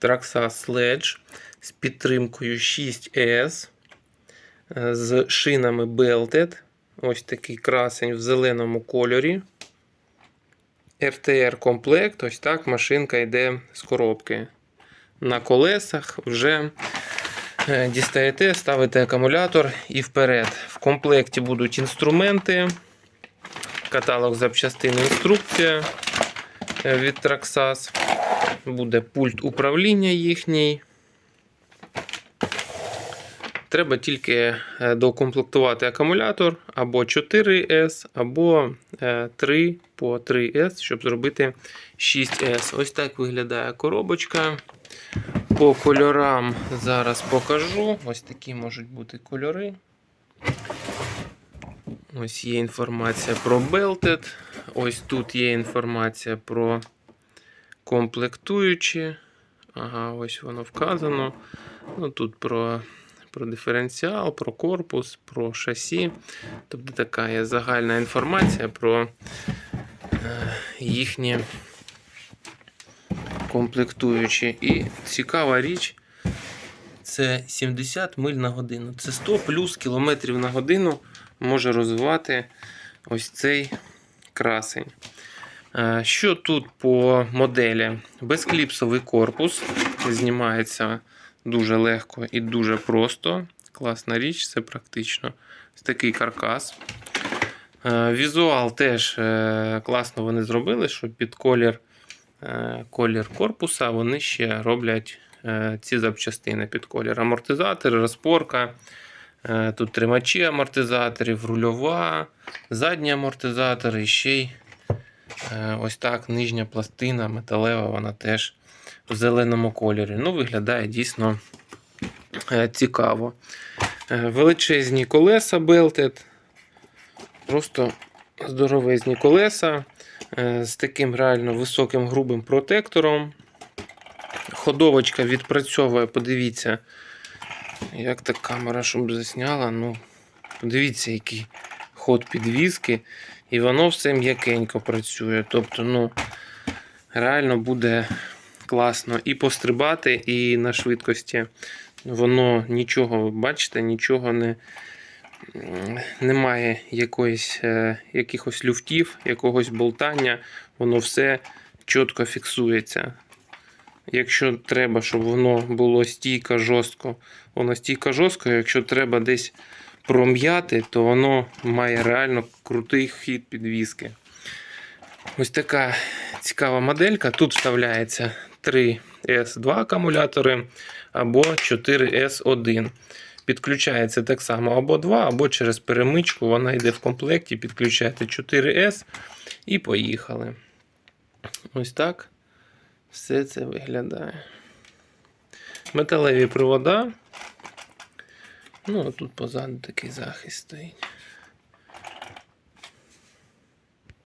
Traxxas Sledge з підтримкою 6S, е, з шинами Belted. Ось такий красень в зеленому кольорі. RTR комплект, ось так машинка йде з коробки. На колесах вже е, дістаєте, ставите акумулятор і вперед. В комплекті будуть інструменти, каталог запчастин, інструкція е, від Traxxas. Буде пульт управління їхній. Треба тільки е, доукомплектувати акумулятор або 4S, або е, 3 по 3S, щоб зробити 6S. Ось так виглядає коробочка. По кольорам зараз покажу. Ось такі можуть бути кольори. Ось є інформація про Belted. Ось тут є інформація про комплектуючі. Ага, ось воно вказано. Ну, тут про, про диференціал, про корпус, про шасі. Тобто така є загальна інформація про е, їхні комплектуючі. І цікава річ це 70 миль на годину. Це 100 плюс кілометрів на годину може розвивати ось цей красень. Е, Що тут по моделі? Безкліпсовий корпус. Знімається дуже легко і дуже просто. Класна річ, це практично ось такий каркас. Е, Візуал теж е, класно вони зробили, що під колір, колір корпуса вони ще роблять ці запчастини під колір. Амортизатори, розпорка. Тут тримачі амортизаторів, рульова, задні амортизатори і ще й Ось так нижня пластина металева, вона теж в зеленому кольорі. Ну, виглядає дійсно е, цікаво. Е, Величезні колеса Belted. Просто здоровезні колеса е, з таким реально високим грубим протектором. Ходовочка відпрацьовує, подивіться, як так камера, щоб засняла. Ну, подивіться, який ход підвіски. І воно все м'якенько працює. Тобто, ну, реально буде класно і пострибати, і на швидкості. Воно нічого, бачите, нічого не немає якоїсь, е, якихось люфтів, якогось болтання, воно все чітко фіксується. Якщо треба, щоб воно було стійко жорстко, воно стійко жорстко, якщо треба десь пром'яти, то воно має реально крутий хід підвіски. Ось така цікава моделька. Тут вставляється 3S2 акумулятори або 4S1. Підключається так само або 2, або через перемичку. Вона йде в комплекті, підключаєте 4S і поїхали. Ось так все це виглядає. Металеві провода. Ну, тут позаду такий захист стоїть.